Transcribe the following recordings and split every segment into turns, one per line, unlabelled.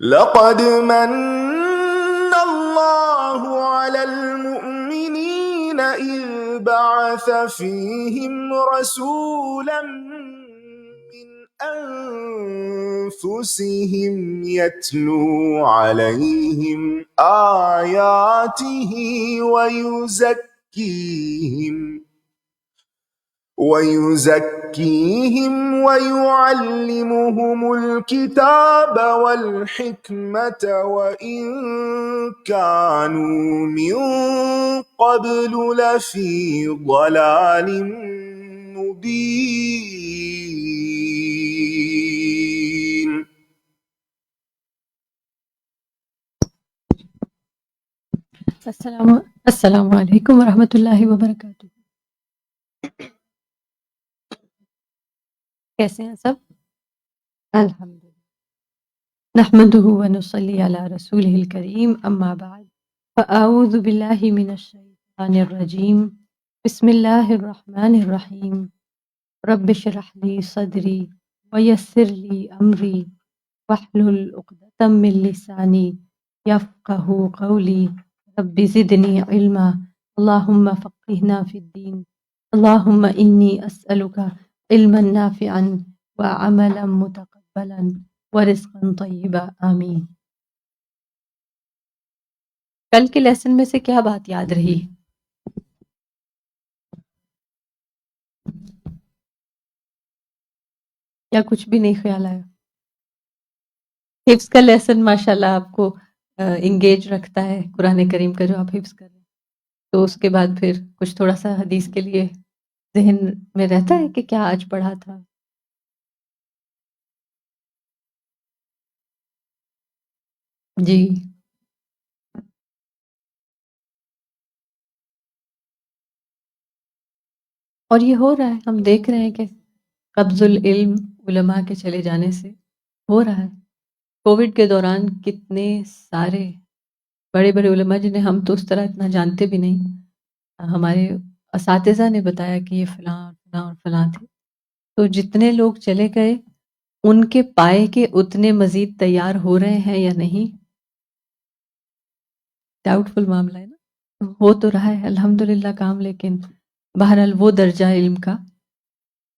لقد من الله على المؤمنين إذ بعث فيهم رسولا من أنفسهم يتلو عليهم آياته ويزكيهم ويزكيهم ويعلمهم الكتاب والحكمة وإن كانوا من قبل لفي ضلال مبين.
السلام السلام علیکم ورحمۃ اللہ كيف سب الحمد لله. نحمده ونصلي على رسوله الكريم أما بعد فأعوذ بالله من الشيطان الرجيم. بسم الله الرحمن الرحيم. رب اشرح لي صدري ويسر لي أمري. واحلل عقدة من لساني يفقه قولي. رب زدني علما. اللهم فقهنا في الدين. اللهم إني أسألك علما نافعا وعملا متقبلا ورزقا طیبا آمین کل کے لیسن میں سے کیا بات یاد رہی؟ یا کچھ بھی نہیں خیال آیا؟ حفظ کا لیسن ماشاء اللہ آپ کو انگیج رکھتا ہے، قرآن کریم کا جو آپ حفظ کر رہے ہیں۔ تو اس کے بعد پھر کچھ تھوڑا سا حدیث کے لیے ذہن میں رہتا ہے کہ کیا آج پڑھا تھا؟ جی۔ اور یہ ہو رہا ہے، ہم دیکھ رہے ہیں کہ قبض العلم علماء کے چلے جانے سے ہو رہا ہے۔ کووڈ کے دوران کتنے سارے بڑے بڑے علماء جنہیں ہم تو اس طرح اتنا جانتے بھی نہیں، ہمارے اساتذہ نے بتایا کہ یہ فلاں اور فلاں اور فلاں تھے۔ تو جتنے لوگ چلے گئے، ان کے پائے کے اتنے مزید تیار ہو رہے ہیں یا نہیں؟ ڈاؤٹ فل معاملہ ہے نا۔ ہو تو رہا ہے الحمد للہ کام، لیکن بہرحال وہ درجہ علم کا۔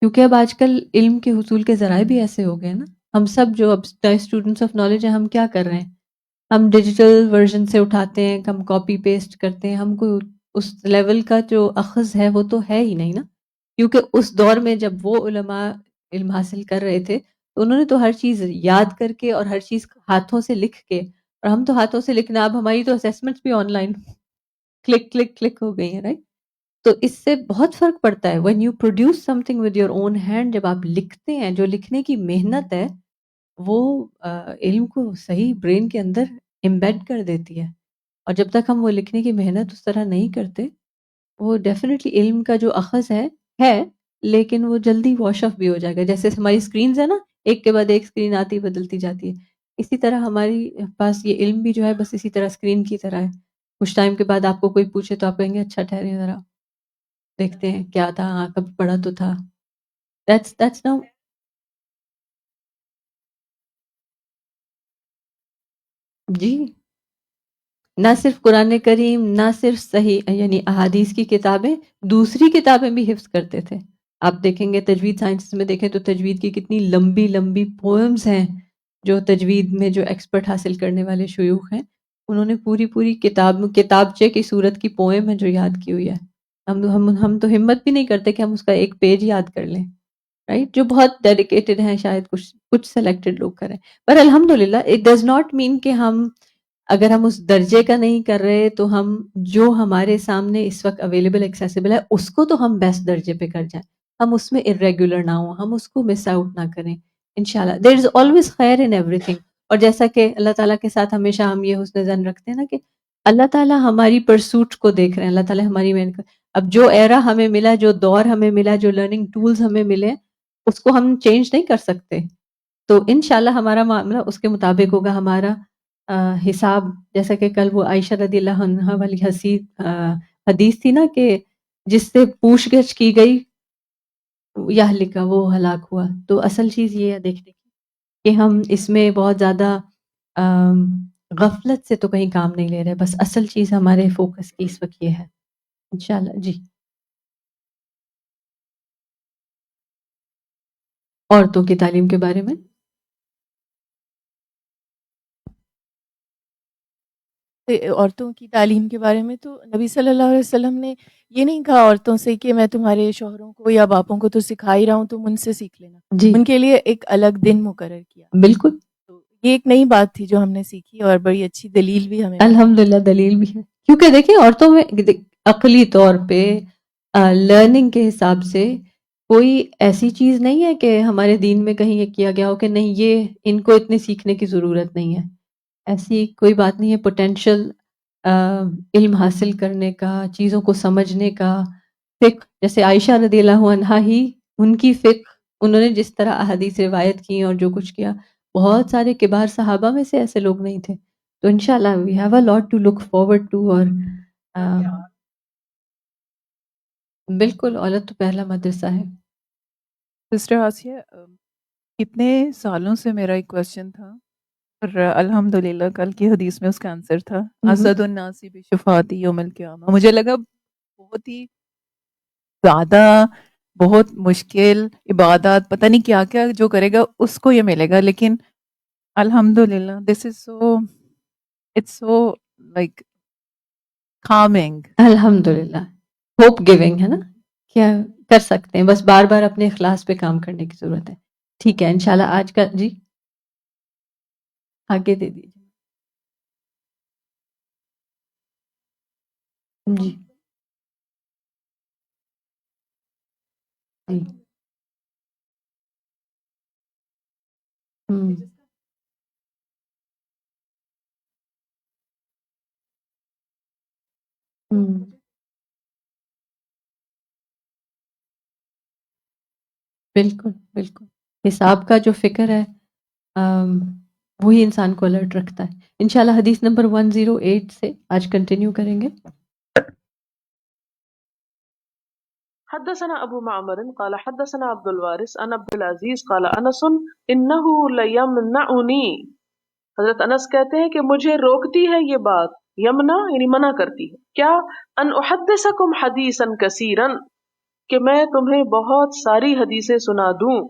کیونکہ اب آج کل علم کے حصول کے ذرائع بھی ایسے ہو گئے نا۔ ہم سب جو اب اسٹوڈنٹس آف نالج ہیں، ہم کیا کر رہے ہیں؟ ہم ڈیجیٹل ورژن سے اٹھاتے ہیں، ہم کاپی پیسٹ کرتے ہیں، ہم کو اس لیول کا جو اخذ ہے وہ تو ہے ہی نہیں نا۔ کیونکہ اس دور میں جب وہ علماء علم حاصل کر رہے تھے، تو انہوں نے تو ہر چیز یاد کر کے اور ہر چیز ہاتھوں سے لکھ کے، اور ہم تو ہاتھوں سے لکھنا، اب ہماری تو اسیسمنٹس بھی on line click click click ہو گئی ہیں رائٹ تو اس سے بہت فرق پڑتا ہے۔ When you produce something with your own hand جب آپ لکھتے ہیں، جو لکھنے کی محنت ہے، وہ علم کو صحیح برین کے اندر امبیڈ کر دیتی ہے۔ اور جب تک ہم وہ لکھنے کی محنت اس طرح نہیں کرتے وہ ڈیفینیٹلی علم کا جو اخذ ہے ہے لیکن وہ جلدی واش آف بھی ہو جائے گا۔ جیسے ہماری اسکرینز ہے نا ایک کے بعد ایک اسکرین آتی بدلتی جاتی ہے۔ اسی طرح ہماری پاس یہ علم بھی جو ہے بس اسی طرح اسکرین کی طرح ہے۔ کچھ ٹائم کے بعد آپ کو کوئی پوچھے تو آپ کہیں گے اچھا ٹھہرے ذرا۔ دیکھتے ہیں کیا تھا۔ ہاں کب پڑھا تو تھا۔ That's, that's now جی۔ نہ صرف قرآن کریم، نہ صرف صحیح یعنی احادیث کی کتابیں، دوسری کتابیں بھی حفظ کرتے تھے۔ آپ دیکھیں گے تجوید سائنس میں دیکھیں تو تجوید کی کتنی لمبی لمبی پوئمز ہیں جو تجوید میں جو ایکسپرٹ حاصل کرنے والے شیوخ ہیں۔ انہوں نے پوری پوری کتاب کتابچے کی صورت کی پوئم ہے جو یاد کی ہوئی ہے۔ ہم ہم ہم تو ہمت بھی نہیں کرتے کہ ہم اس کا ایک پیج یاد کر لیں۔ رائٹ جو بہت ڈیڈیکیٹڈ ہیں، شاید کچھ کچھ سلیکٹڈ لوگ کریں۔ پر الحمد للہ اٹ ڈز ناٹ مین کہ ہم اگر ہم اس درجے کا نہیں کر رہے تو ہم جو ہمارے سامنے اس وقت اویلیبل ایکسیسیبل ہے، اس کو تو ہم بیسٹ درجے پہ کر جائیں۔ ہم اس میں ارریگولر نہ ہوں، ہم اس کو مس آؤٹ نہ کریں۔ ان شاء اللہ دیر از آلویز خیر ان ایوری تھنگ اور جیسا کہ اللہ تعالیٰ کے ساتھ ہمیشہ ہم یہ حسن زن رکھتے ہیں نا کہ اللہ تعالیٰ ہماری پرسوٹ کو دیکھ رہے ہیں، اللہ تعالیٰ ہماری محنت اب جو ایرا ہمیں ملا، جو دور ہمیں ملا، جو لرننگ ٹولز ہمیں ملے، اس کو ہم چینج نہیں کر سکتے۔ تو ان شاء اللہ ہمارا معاملہ اس کے مطابق ہوگا، ہمارا حساب، جیسا کہ کل وہ عائشہ رضی اللہ عنہ والی حسیب حدیث تھی نا کہ جس سے پوچھ گچھ کی گئی، یا لکھا وہ ہلاک ہوا۔ تو اصل چیز یہ ہے دیکھنے کی کہ ہم اس میں بہت زیادہ غفلت سے تو کہیں کام نہیں لے رہے۔ بس اصل چیز ہمارے فوکس کی اس وقت یہ ہے۔ انشاءاللہ جی۔ عورتوں کی تعلیم کے بارے میں؟
عورتوں کی تعلیم کے بارے میں تو نبی صلی اللہ علیہ وسلم نے یہ نہیں کہا عورتوں سے کہ میں تمہارے شوہروں کو یا باپوں کو تو سکھا ہی رہا ہوں تم ان سے سیکھ لینا۔
جی۔
ان کے لیے ایک الگ دن مقرر کیا۔
بالکل۔
تو یہ ایک نئی بات تھی جو ہم نے سیکھی اور بڑی اچھی دلیل بھی ہمیں۔
الحمد للہ دلیل بھی ہے۔ کیونکہ دیکھیں عورتوں میں عقلی طور پہ لرننگ کے حساب سے کوئی ایسی چیز نہیں ہے کہ ہمارے دین میں کہیں یہ کیا گیا ہو کہ نہیں یہ ان کو اتنے سیکھنے کی ضرورت نہیں ہے۔ ایسی کوئی بات نہیں ہے۔ پوٹینشیل علم حاصل کرنے کا چیزوں کو سمجھنے کا فکر جیسے عائشہ رضی اللہ عنہ ہی ان کی فکر انہوں نے جس طرح احادیث روایت کی اور جو کچھ کیا بہت سارے کبار صحابہ میں سے ایسے لوگ نہیں تھے۔ تو ان شاء اللہ we have a lot to look forward to اور بالکل عورت تو پہلا مدرسہ ہے۔
سسٹر آسیہ کتنے سالوں سے میرا ایک کوشچن تھا؟ اور الحمد للہ کل کی حدیث میں اس کا آنسر تھا۔ اسد الناسی شفاتی یوم القیامہ۔ مجھے لگا بہت ہی زیادہ بہت مشکل عبادات پتہ نہیں کیا کیا جو کرے گا اس کو یہ ملے گا۔ لیکن الحمد للہ this is so it's so like coming
الحمد للہ ہوپ گیونگ ہے نا؟ کیا کر سکتے ہیں؟ بس بار بار اپنے اخلاص پہ کام کرنے کی ضرورت ہے۔ ٹھیک ہے انشاءاللہ آج کا جی؟ آگے دے دیجیے جی جی ہوں ہوں بالکل بالکل حساب کا جو فکر ہے وہی انسان کو الرٹ رکھتا ہے۔ انشاءاللہ حدیث نمبر 108 سے آج کنٹینیو کریں گے۔
حدثنا ابو معمر قال حدثنا عبد الوارث، عن عبد العزيز قال، انس انه ليمنعني حضرت انس کہتے ہیں کہ مجھے روکتی ہے یہ بات، یمنا یعنی منع کرتی ہے۔ کیا؟ ان احدثکم حدیثا کثیرا، کہ میں تمہیں بہت ساری حدیثیں سنا دوں۔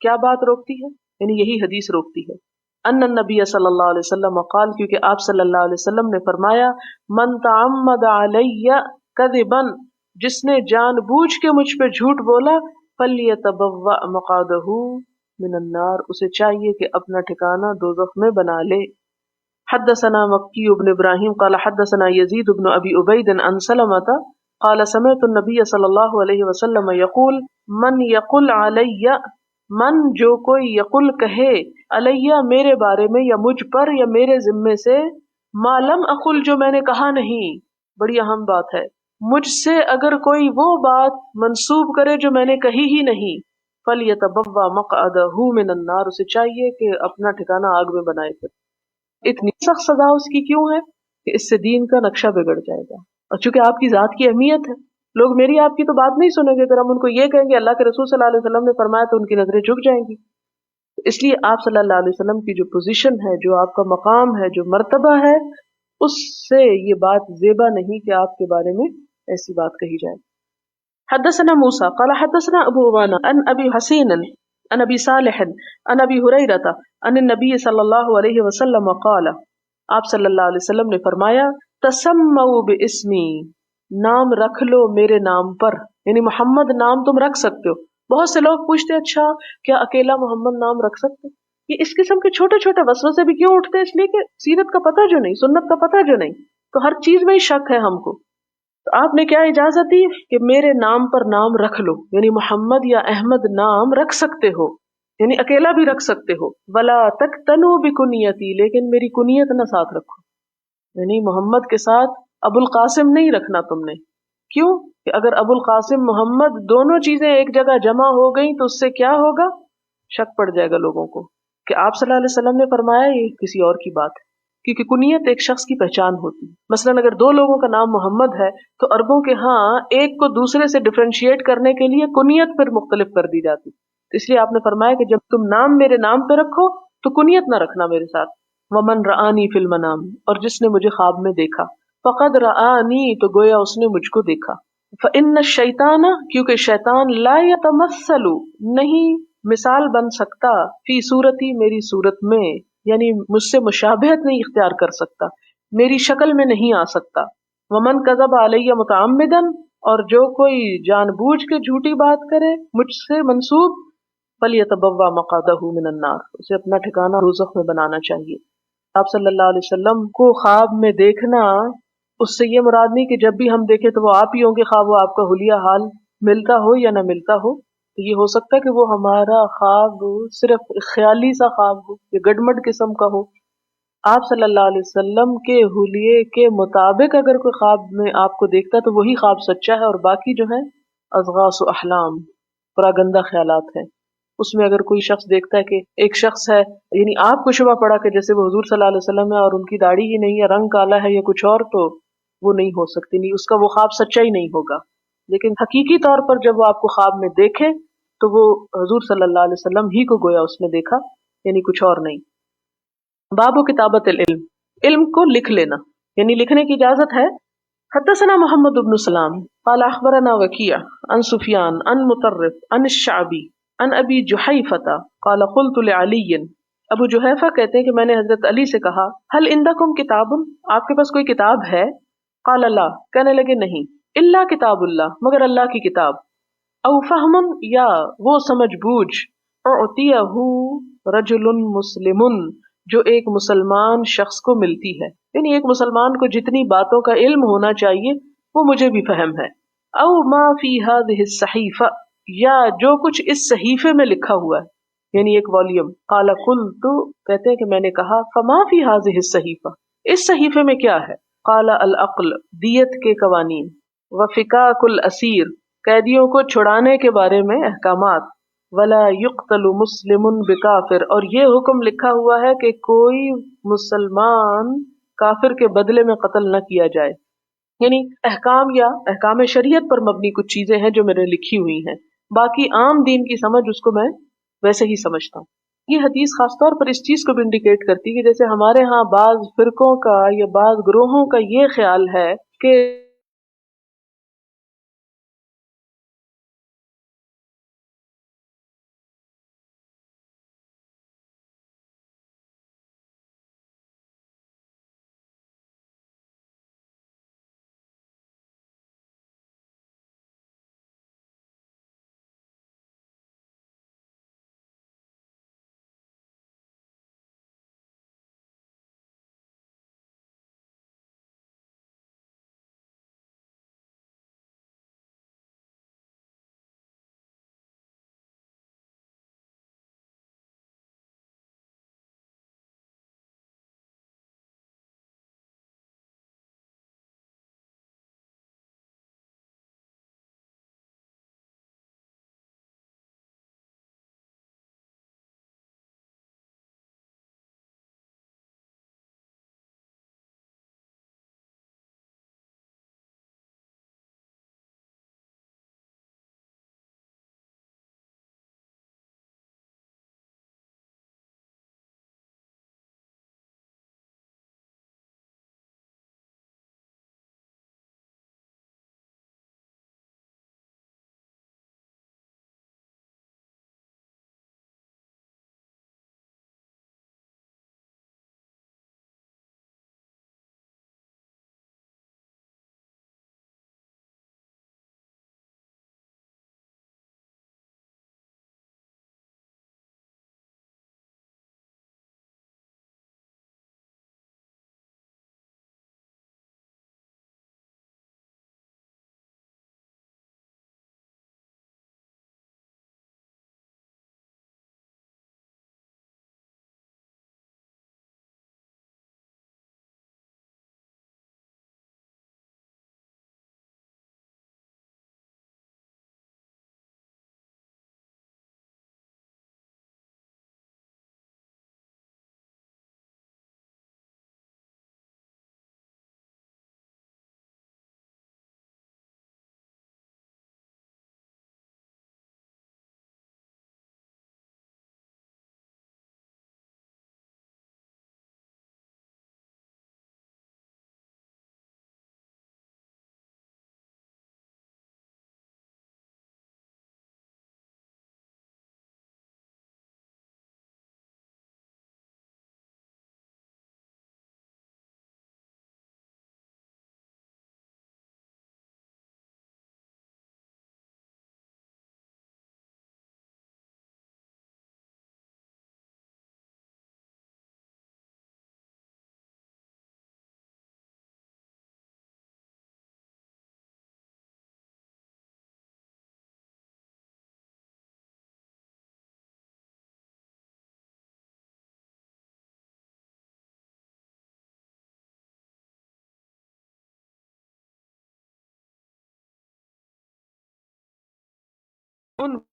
کیا بات روکتی ہے؟ یعنی یہی حدیث روکتی ہے۔ ان نبی صلی اللہ علیہ وسلم قال، کیونکہ آپ صلی اللہ علیہ وسلم نے فرمایا، من تعمد علیہ کذبا، جس نے جان بوجھ کے مجھ پہ جھوٹ بولا، فلیتبوأ مقعدہ من النار، اسے چاہیے کہ اپنا ٹھکانہ دوزخ میں بنا لے۔ حدثنا مکی ابن ابراہیم قال، حدثنا یزید ابن ابی عبید ان سلمتا قال، سمعت النبی صلی اللہ علیہ وسلم یقول، من یقل علیہ من جو کوئی یقل کہے علیہ میرے بارے میں یا مجھ پر یا میرے ذمے سے معلوم اقل، جو میں نے کہا نہیں۔ بڑی اہم بات ہے۔ مجھ سے اگر کوئی وہ بات منسوب کرے جو میں نے کہی ہی نہیں فل یا تبوا من النار، اسے چاہیے کہ اپنا ٹھکانہ آگ میں بنائے پھر۔ اتنی سخت سزا اس کی کیوں ہے کہ اس سے دین کا نقشہ بگڑ جائے گا؟ اور چونکہ آپ کی ذات کی اہمیت ہے، لوگ میری آپ کی تو بات نہیں سنیں گے۔ اگر ہم ان کو یہ کہیں گے، اللہ کے رسول صلی اللہ علیہ وسلم نے فرمایا تو ان کی نظریں جھک جائیں گی۔ اس لیے آپ صلی اللہ علیہ وسلم کی جو پوزیشن ہے، جو آپ کا مقام ہے، جو مرتبہ ہے، اس سے یہ بات زیبا نہیں کہ آپ کے بارے میں ایسی بات کہی جائے۔ حدثنا موسى قال حدثنا ابو وانا ان ابي حسين ان ابي صالح ان ابي هريره ان النبي صلى الله عليه وسلم قال، آپ صلی اللہ علیہ وسلم نے فرمایا تسموا باسمی، نام رکھ لو میرے نام پر۔ یعنی محمد نام تم رکھ سکتے ہو۔ بہت سے لوگ پوچھتے اچھا کیا اکیلا محمد نام رکھ سکتے؟ یہ اس قسم کے چھوٹے چھوٹے وسو سے بھی کیوں اٹھتے ہیں؟ اس لیے کہ سیرت کا پتہ جو نہیں، سنت کا پتہ جو نہیں، تو ہر چیز میں ہی شک ہے ہم کو۔ تو آپ نے کیا اجازت دی کہ میرے نام پر نام رکھ لو؟ یعنی محمد یا احمد نام رکھ سکتے ہو یعنی اکیلا بھی رکھ سکتے ہو۔ ولا تک تنو بھی کنیتی لیکن میری کنیت نہ ساتھ رکھو۔ یعنی محمد کے ساتھ ابو القاسم نہیں رکھنا تم نے۔ کیوں کہ اگر ابو القاسم محمد دونوں چیزیں ایک جگہ جمع ہو گئیں تو اس سے کیا ہوگا؟ شک پڑ جائے گا لوگوں کو کہ آپ صلی اللہ علیہ وسلم نے فرمایا یہ کسی اور کی بات ہے، کیونکہ کنیت ایک شخص کی پہچان ہوتی ہے۔ مثلا اگر دو لوگوں کا نام محمد ہے تو عربوں کے ہاں ایک کو دوسرے سے ڈفرینشیٹ کرنے کے لیے کنیت پھر مختلف کر دی جاتی۔ تو اس لیے آپ نے فرمایا کہ جب تم نام میرے نام پہ رکھو تو کنیت نہ رکھنا میرے ساتھ۔ ومن رانی فلم نام اور جس نے مجھے خواب میں دیکھا۔ فقد رآنی، تو گویا اس نے مجھ کو دیکھا۔ فن شیطانہ کیونکہ شیطان لا یتمثل نہیں مثال بن سکتا فی صورتی میری صورت میں یعنی مجھ سے مشابہت نہیں اختیار کر سکتا، میری شکل میں نہیں آ سکتا۔ ومن کذب علیہ متعمدن اور جو کوئی جان بوجھ کے جھوٹی بات کرے مجھ سے منسوب بل یتبوا مقادہ من النار۔ اسے اپنا ٹھکانہ روزخ میں بنانا چاہیے۔ آپ صلی اللہ علیہ وسلم کو خواب میں دیکھنا اس سے یہ مراد نہیں کہ جب بھی ہم دیکھیں تو وہ آپ ہی ہوں گے، خواب وہ آپ کا حلیہ حال ملتا ہو یا نہ ملتا ہو۔ تو یہ ہو سکتا ہے کہ وہ ہمارا خواب صرف خیالی سا خواب ہو، یا گڈمڈ قسم کا ہو۔ آپ صلی اللہ علیہ وسلم کے حلیے کے مطابق اگر کوئی خواب میں آپ کو دیکھتا تو وہی خواب سچا ہے اور باقی جو ہے ازغاس و احلام، پراگندہ خیالات ہیں۔ اس میں اگر کوئی شخص دیکھتا ہے کہ ایک شخص ہے یعنی آپ کو شبہ پڑا کہ جیسے وہ حضور صلی اللہ علیہ وسلم ہے اور ان کی داڑھی ہی نہیں ہے، رنگ کالا ہے یا کچھ اور، تو وہ نہیں ہو سکتی، نہیں، اس کا وہ خواب سچا ہی نہیں ہوگا۔ لیکن حقیقی طور پر جب وہ آپ کو خواب میں دیکھے، تو وہ حضور صلی اللہ علیہ وسلم ہی کو گویا اس نے دیکھا یعنی کچھ اور نہیں۔ باب و کتابت العلم۔ علم کو لکھ لینا یعنی لکھنے کی اجازت ہے۔ حدثنا محمد بن سلام، قال اخبرنا وکیع ان سفیان ان مطرف ان الشعبی ان ابی جحیفہ قال قلت لعلی، ابو جحیفہ کہتے ہیں کہ میں نے حضرت علی سے کہا حل اندکم کتاب؟ آپ کے پاس کوئی کتاب ہے؟ قال اللہ، کہنے لگے، نہیں اللہ کتاب اللہ، مگر اللہ کی کتاب۔ او فہم یا وہ سمجھ بوجھ رجل مسلم، جو ایک مسلمان شخص کو ملتی ہے۔ یعنی ایک مسلمان کو جتنی باتوں کا علم ہونا چاہیے، وہ مجھے بھی فہم ہے۔ او ما فی هذه الصحیفہ، یا جو کچھ اس صحیفے میں لکھا ہوا ہے۔ یعنی ایک والیم قال، قلت، کہتے ہیں کہ میں نے کہا، فما فی هذه الصحیفہ۔ اس صحیفے میں کیا ہے؟ قال العقل، دیت کے قوانین۔ وفقاق الاسیر، قیدیوں کو چھڑانے کے بارے میں احکامات۔ ولا یقتل مسلم بکافر، اور یہ حکم لکھا ہوا ہے کہ کوئی مسلمان کافر کے بدلے میں قتل نہ کیا جائے۔ یعنی احکام یا احکام شریعت پر مبنی کچھ چیزیں ہیں جو میں نے لکھی ہوئی ہیں۔ باقی عام دین کی سمجھ اس کو میں ویسے ہی سمجھتا ہوں۔ یہ حدیث خاص طور پر اس چیز کو بھی انڈیکیٹ کرتی ہے جیسے ہمارے ہاں بعض فرقوں کا یا بعض گروہوں کا یہ خیال ہے کہ und